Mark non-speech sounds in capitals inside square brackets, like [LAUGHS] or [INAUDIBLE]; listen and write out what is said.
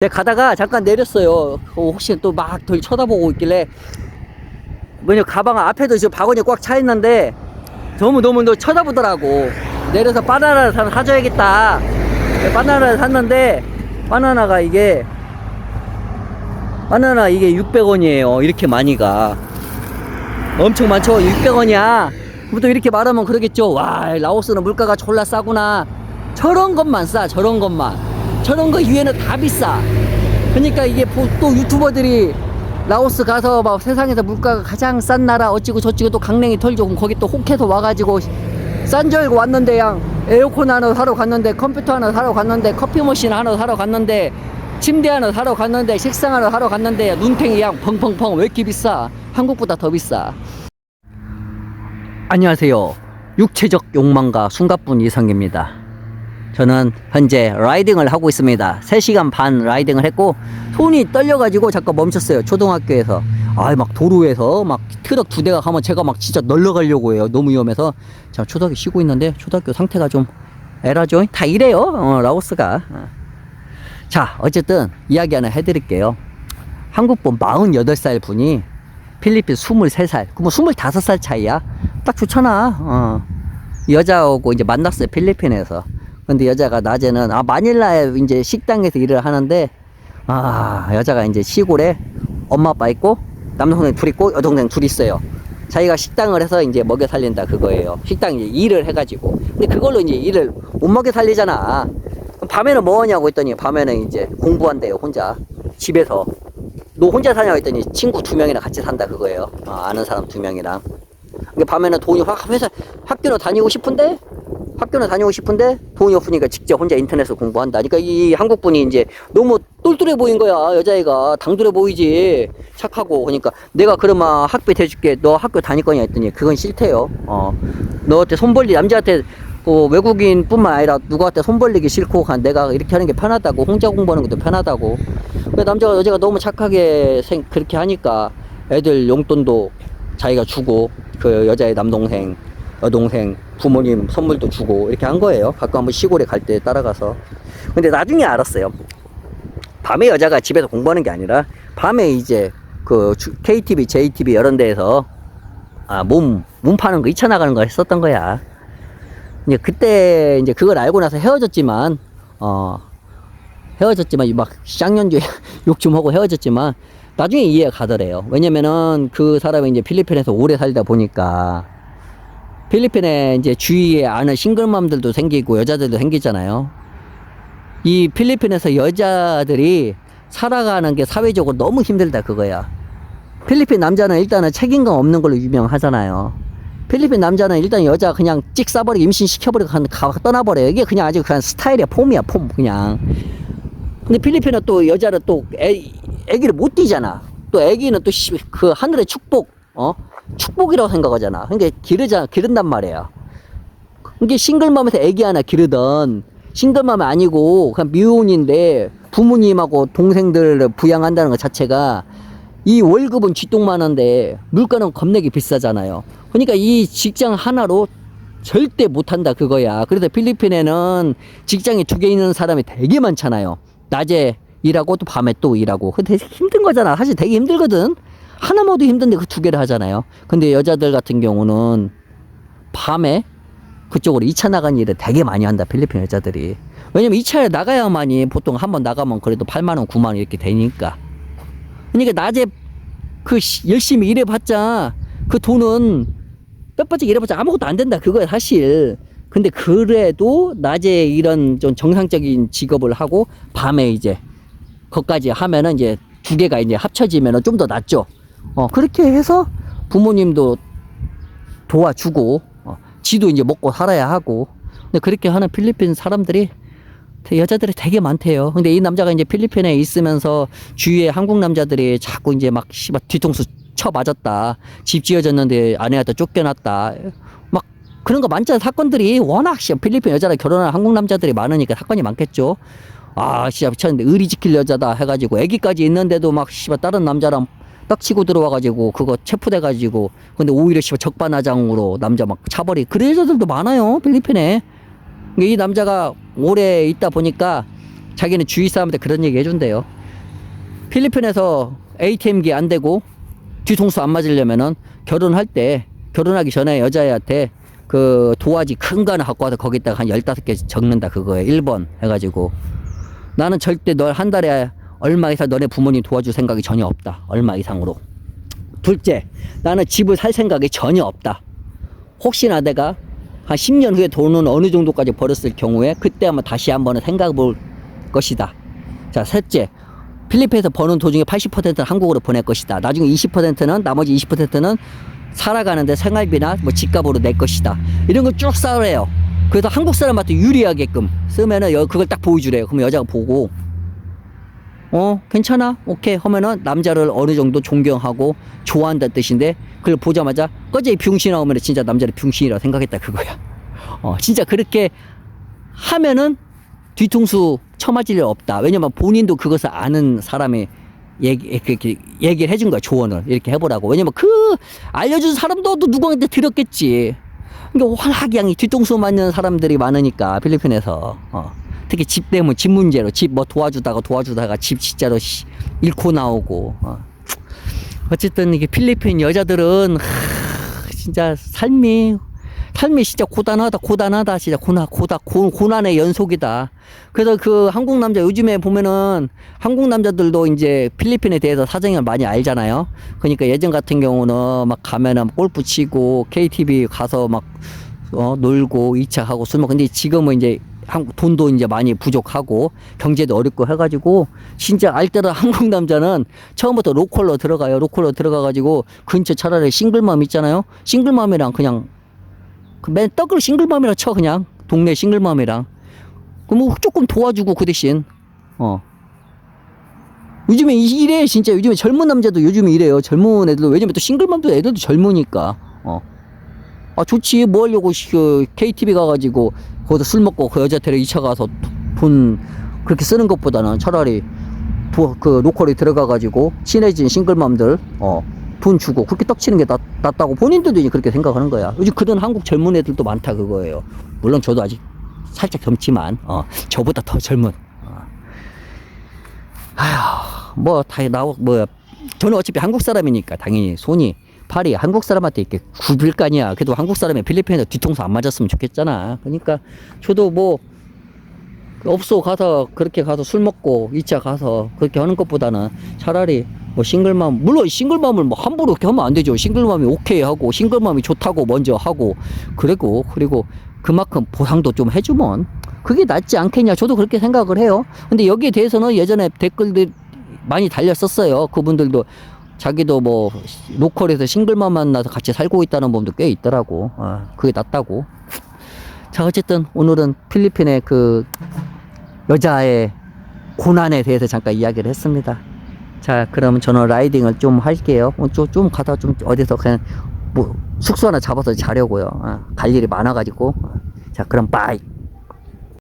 내가 가다가 잠깐 내렸어요. 어, 혹시 또 막 덜 쳐다보고 있길래 뭐냐 가방 앞에도 지금 바구니 꽉 차 있는데 너무 너무 너 쳐다보더라고. 내려서 바나나를 사, 사줘야겠다. 네, 바나나를 샀는데 바나나가 이게 바나나 이게 600원이에요. 이렇게 많이가 엄청 많죠. 600원이야. 그럼 또 이렇게 말하면 그러겠죠. 와 라오스는 물가가 졸라 싸구나. 저런 것만 싸. 저런 것만. 저런 거 이외에는 다 비싸. 그러니까 이게 보- 또 유튜버들이 라오스 가서 막 세상에서 물가가 가장 싼 나라 어찌고 저찌고 또 강냉이 털죠. 그럼 거기 또 혹해서 와가지고 싼 줄 알고 왔는데 양 에어컨 하나 사러 갔는데 컴퓨터 하나 사러 갔는데 커피 머신 하나 사러 갔는데 침대 하나 사러 갔는데 식상 하나 사러 갔는데 눈탱이 양 펑펑펑 왜 이렇게 비싸? 한국보다 더 비싸. 안녕하세요. 육체적 욕망가 숨가쁜 이성입니다. 저는 현재 라이딩을 하고 있습니다. 3시간 반 라이딩을 했고 손이 떨려가지고 잠깐 멈췄어요. 초등학교에서. 아, 막 도로에서 막 트럭 두 대가 가면 제가 막 진짜 널러가려고 해요. 너무 위험해서. 자, 초등학교 쉬고 있는데 초등학교 상태가 좀 에라죠. 다 이래요. 어, 라오스가. 어. 자, 어쨌든 이야기 하나 해드릴게요. 한국분 48살 분이 필리핀 23살, 그뭐 25살 차이야. 딱 좋잖아. 어. 여자하고 이제 만났어요. 필리핀에서. 근데 여자가 낮에는 아 마닐라에 이제 식당에서 일을 하는데 아 여자가 이제 시골에 엄마 아빠 있고 남동생 둘 있고 여동생 둘 있어요. 자기가 식당을 해서 이제 먹여 살린다 그거예요. 식당 이제 일을 해가지고. 근데 그걸로 이제 일을 못 먹여 살리잖아. 밤에는 뭐 하냐고 했더니 밤에는 이제 공부한대요 혼자 집에서. 너 혼자 사냐고 했더니 친구 두 명이랑 같이 산다 그거예요. 어, 아는 사람 두 명이랑. 근데 밤에는 돈이 확 회사 학교는 다니고 싶은데 학교는 다니고 싶은데 돈이 없으니까 직접 혼자 인터넷으로 공부한다. 그러니까 이 한국 분이 이제 너무 똘똘해 보인 거야 여자애가 당돌해 보이지 착하고 그러니까 내가 그러면 학비 대줄게 너 학교 다닐 거냐 했더니 그건 싫대요. 어 너한테 손 벌리 남자한테 그 외국인뿐만 아니라 누구한테 손 벌리기 싫고 그냥 내가 이렇게 하는 게 편하다고 혼자 공부하는 것도 편하다고. 그 남자가 여자가 너무 착하게 생 그렇게 하니까 애들 용돈도 자기가 주고 그 여자의 남동생 여동생 부모님 선물도 주고 이렇게 한 거예요. 가끔 한번 시골에 갈 때 따라가서. 근데 나중에 알았어요. 밤에 여자가 집에서 공부하는 게 아니라 밤에 이제 그 주- KTV, JTV 이런 데에서 아, 몸, 몸 파는 거 2차 나가는 거 했었던 거야. 이제 그때 이제 그걸 알고 나서 헤어졌지만, 어, 헤어졌지만 막 쌍년주에 [LAUGHS] 욕 좀 하고 헤어졌지만 나중에 이해가 가더래요. 왜냐면은 그 사람이 이제 필리핀에서 오래 살다 보니까 필리핀에 이제 주위에 아는 싱글맘들도 생기고 여자들도 생기잖아요. 이 필리핀에서 여자들이 살아가는 게 사회적으로 너무 힘들다 그거야. 필리핀 남자는 일단은 책임감 없는 걸로 유명하잖아요. 필리핀 남자는 일단 여자 그냥 찍 싸버리고 임신 시켜버리고 가, 가 떠나버려요. 이게 그냥 아주 그냥 스타일이야 폼이야 폼 그냥. 근데 필리핀은 또 여자는 또 애, 애기를 못 띄잖아. 또 애기는 또 그 하늘의 축복 어 축복이라고 생각하잖아. 그러니까 기르자 기른단 말이야. 이게 싱글맘에서 애기 하나 기르던 싱글맘이 아니고 그냥 미혼인데 부모님하고 동생들을 부양한다는 것 자체가 이 월급은 쥐똥만한데 물가는 겁내기 비싸잖아요. 그러니까 이 직장 하나로 절대 못한다 그거야. 그래서 필리핀에는 직장이 두 개 있는 사람이 되게 많잖아요. 낮에 일하고 또 밤에 또 일하고. 그 되게 힘든 거잖아. 사실 되게 힘들거든. 하나만도 힘든데 그 두 개를 하잖아요. 근데 여자들 같은 경우는 밤에 그쪽으로 2차 나간 일을 되게 많이 한다. 필리핀 여자들이. 왜냐면 2차에 나가야만이 보통 한 번 나가면 그래도 8만 원, 9만 원 이렇게 되니까. 그러니까 낮에 그 시- 열심히 일해봤자 그 돈은 뼈빠지게 일해봤자 아무것도 안 된다 그거야 사실 근데 그래도 낮에 이런 좀 정상적인 직업을 하고 밤에 이제 그것까지 하면은 이제 두 개가 이제 합쳐지면은 좀 더 낫죠 어 그렇게 해서 부모님도 도와주고 어, 지도 이제 먹고 살아야 하고 근데 그렇게 하는 필리핀 사람들이 되- 여자들이 되게 많대요. 근데 이 남자가 이제 필리핀에 있으면서 주위에 한국 남자들이 자꾸 이제 막 씨발 뒤통수 쳐 맞았다. 집 지어졌는데 아내한테 쫓겨났다. 막 그런 거 많잖아. 사건들이 워낙 씨 필리핀 여자랑 결혼한 한국 남자들이 많으니까 사건이 많겠죠. 아, 씨발 미쳤는데 의리 지킬 여자다 해가지고 애기까지 있는데도 막 씨발 다른 남자랑 딱 치고 들어와가지고 그거 체포돼가지고 근데 오히려 씨발 적반하장으로 남자 막 차버리 그런 여자들도 많아요 필리핀에. 이 남자가 오래 있다 보니까 자기는 주위 사람한테 그런 얘기 해준대요. 필리핀에서 ATM기 안 되고 뒤통수 안 맞으려면은 결혼할 때 결혼하기 전에 여자애한테 그 도화지 큰 거 하나 갖고 와서 거기다가 한 15개 적는다 그거에 1번 해가지고 나는 절대 널 한 달에 얼마 이상 너네 부모님 도와줄 생각이 전혀 없다 얼마 이상으로 둘째 나는 집을 살 생각이 전혀 없다 혹시나 내가 한 10년 후에 돈은 어느 정도까지 벌었을 경우에 그때 한번 다시 한번 생각해 볼 것이다 자 셋째 필리핀에서 버는 도중에 80%는 한국으로 보낼 것이다. 나중에 20%는 나머지 20%는 살아가는데 생활비나 뭐 집값으로 낼 것이다. 이런 걸 쭉 쌓으래요. 그래서 한국 사람한테 유리하게끔 쓰면은 여- 그걸 딱 보여주래요. 그러면 여자가 보고 어 괜찮아 오케이 하면은 남자를 어느 정도 존경하고 좋아한다는 뜻인데 그걸 보자마자 꺼져 이 병신 나오면 진짜 남자를 병신이라고 생각했다 그거야. 어 진짜 그렇게 하면은 뒤통수 쳐맞을 일 없다. 왜냐면 본인도 그것을 아는 사람이 얘기, 이렇게 얘기를 해준 거야, 조언을. 이렇게 해보라고. 왜냐면 그 알려준 사람도 또 누구한테 들었겠지. 그러니까 워낙 양이 뒤통수 맞는 사람들이 많으니까, 필리핀에서. 어. 특히 집 때문에, 집 문제로. 집 뭐 도와주다가 도와주다가 집 진짜로 씨, 잃고 나오고. 어. 어쨌든 이게 필리핀 여자들은, 하, 진짜 삶이 삶이 진짜 고단하다 고단하다 진짜 고난 고다 고, 고난의 연속이다 그래서 그 한국 남자 요즘에 보면은 한국 남자들도 이제 필리핀에 대해서 사정을 많이 알잖아요 그러니까 예전 같은 경우는 막 가면은 골프 치고 KTV 가서 막 어, 놀고 2차 하고 술 먹고 근데 지금은 이제 돈도 이제 많이 부족하고 경제도 어렵고 해가지고 진짜 알뜰한 한국 남자는 처음부터 로컬로 들어가요. 로컬로 들어가가지고 근처 차라리 싱글맘 있잖아요. 싱글맘이랑 그냥 그맨 떡을 싱글맘이라 쳐 그냥. 동네 싱글맘이랑. 그럼 뭐 조금 도와주고 그 대신. 어. 요즘에 이- 이래 진짜. 요즘에 젊은 남자도 요즘에 이래요. 젊은 애들도. 왜냐면 또 싱글맘도 애들도 젊으니까. 어 아 좋지 뭐 하려고 시- 그 KTV 가가지고 거기서 술 먹고 그 여자 데려 2차 가서 돈 그렇게 쓰는 것보다는 차라리 도, 그 로컬에 들어가가지고 친해진 싱글맘들 어 돈 주고 그렇게 떡치는 게 낫, 낫다고 본인들도 이제 그렇게 생각하는 거야. 요즘 그런 한국 젊은 애들도 많다 그거예요. 물론 저도 아직 살짝 젊지만 어 저보다 더 젊은. 어. 아휴 뭐 다 나오 뭐 저는 어차피 한국 사람이니까 당연히 손이 팔이 한국 사람한테 이렇게 굽일 거 아니야. 그래도 한국 사람이 필리핀에서 뒤통수 안 맞았으면 좋겠잖아. 그러니까 저도 뭐 없어 가서 그렇게 가서 술 먹고 2차 가서 그렇게 하는 것보다는 차라리 뭐 싱글맘 물론 싱글맘을 뭐 함부로 이렇게 하면 안 되죠 싱글맘이 오케이 하고 싱글맘이 좋다고 먼저 하고 그리고 그리고 그만큼 보상도 좀 해주면 그게 낫지 않겠냐 저도 그렇게 생각을 해요 근데 여기에 대해서는 예전에 댓글들 많이 달렸었어요 그분들도 자기도 뭐 로컬에서 싱글맘 만나서 같이 살고 있다는 분도 꽤 있더라고 아, 그게 낫다고 자 어쨌든 오늘은 필리핀의 그 여자의 고난에 대해서 잠깐 이야기를 했습니다. 자, 그러면 저는 라이딩을 좀 할게요. 어, 좀, 좀 가다 좀 어디서 그냥 뭐 숙소 하나 잡아서 자려고요. 아, 갈 일이 많아가지고. 자, 그럼 빠이.